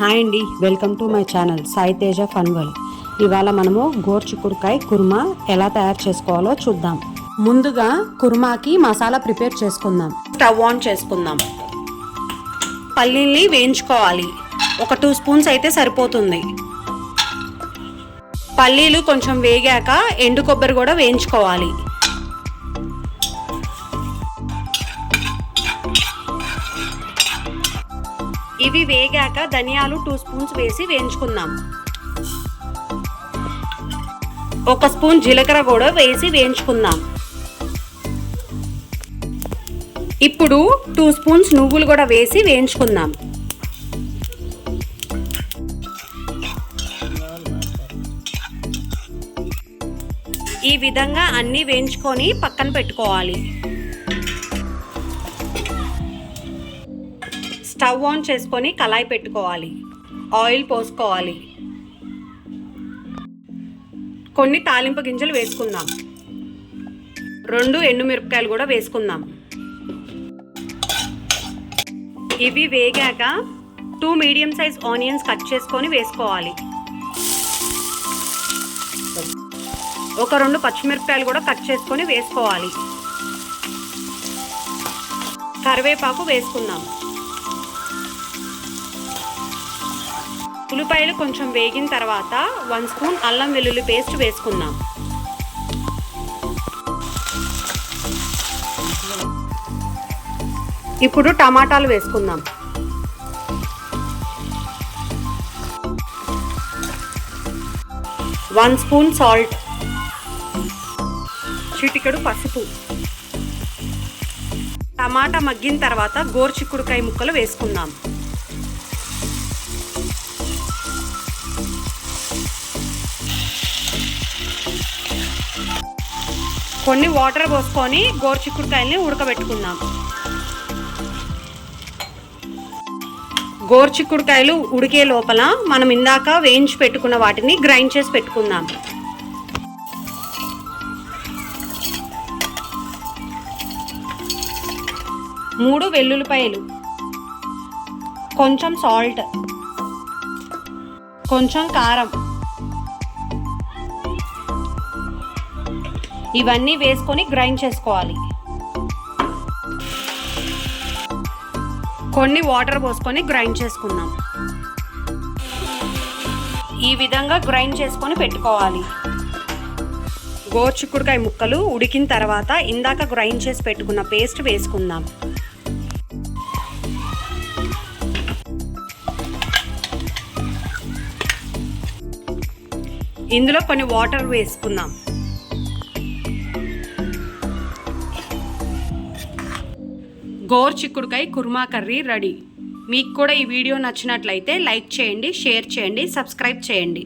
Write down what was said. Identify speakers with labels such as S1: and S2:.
S1: Hi అండి. Welcome to my channel. Sai Teja fun world. ఇవాళ మనము గోర్చిక్కుడుకాయ కుర్మా ఎలా తయారు చేసుకోవాలో చూద్దాం. ముందుగా కుర్మాకి మసాలా ప్రిపేర్ చేసుకుందాం. స్టవ్ ఆన్ చేసుకుందాం. పల్లీల్ని వేయించుకోవాలి. ఒక టూ స్పూన్స్ అయితే సరిపోతుంది. పల్లీలు కొంచెం వేగాక ఎండు కొబ్బరి కూడా వేయించుకోవాలి. ఇవి వేగాక ధనియాలు టూ స్పూన్స్ వేసి వేయించుకుందాం. ఒక స్పూన్ జీలకర్ర కూడా వేసి వేయించుకుందాం. ఇప్పుడు టూ స్పూన్స్ నువ్వులు కూడా వేసి వేయించుకుందాం. ఈ విధంగా అన్నీ వేయించుకొని పక్కన పెట్టుకోవాలి. స్టవ్ ఆన్ చేసుకొని కళాయి పెట్టుకోవాలి. ఆయిల్ పోసుకోవాలి. కొన్ని తాలింపు గింజలు వేసుకుందాం. రెండు ఎండుమిరపకాయలు కూడా వేసుకుందాం. ఇవి వేగాక two medium size onions cut చేసుకొని వేసుకోవాలి. ఒక రెండు పచ్చిమిరపకాయలు కూడా కట్ చేసుకొని వేసుకోవాలి. కరివేపాకు వేసుకుందాం. ఉల్లిపాయలు కొంచెం వేగిన తర్వాత వన్ స్పూన్ అల్లం వెల్లుల్లి పేస్ట్ వేసుకుందాం. ఇప్పుడు టమాటాలు వేసుకుందాం. One spoon salt. చిటికెడు పసుపు. టమాటా మగ్గిన తర్వాత గోరుచిక్కుడుకాయ ముక్కలు వేసుకుందాం. కొన్ని వాటర్ పోసుకొని గోరుచిక్కుడుకాయల్ని ఉడకబెట్టుకుందాం. గోరుచిక్కుడుకాయలు ఉడికే లోపల మనం ఇందాక వేయించి పెట్టుకున్న వాటిని గ్రైండ్ చేసి పెట్టుకుందాం. మూడు వెల్లుల్లిపాయలు. కొంచెం సాల్ట్. కొంచెం కారం. ఇవన్నీ వేసుకొని గ్రైండ్ చేసుకోవాలి. కొన్ని వాటర్ పోసుకొని గ్రైండ్ చేసుకుందాం. ఈ విధంగా గ్రైండ్ చేసుకొని పెట్టుకోవాలి. గోర్చిక్కుడుకాయ ముక్కలు ఉడికిన తర్వాత ఇందాక గ్రైండ్ చేసి పెట్టుకున్న పేస్ట్ వేసుకుందాం. ఇందులో కొన్ని వాటర్ వేసుకుందాం. గోర్ చిక్కుడుకాయ కుర్మా కర్రీ రెడీ. మీకు కూడా ఈ వీడియో నచ్చినట్లయితే లైక్ చేయండి షేర్ చేయండి సబ్స్క్రైబ్ చేయండి.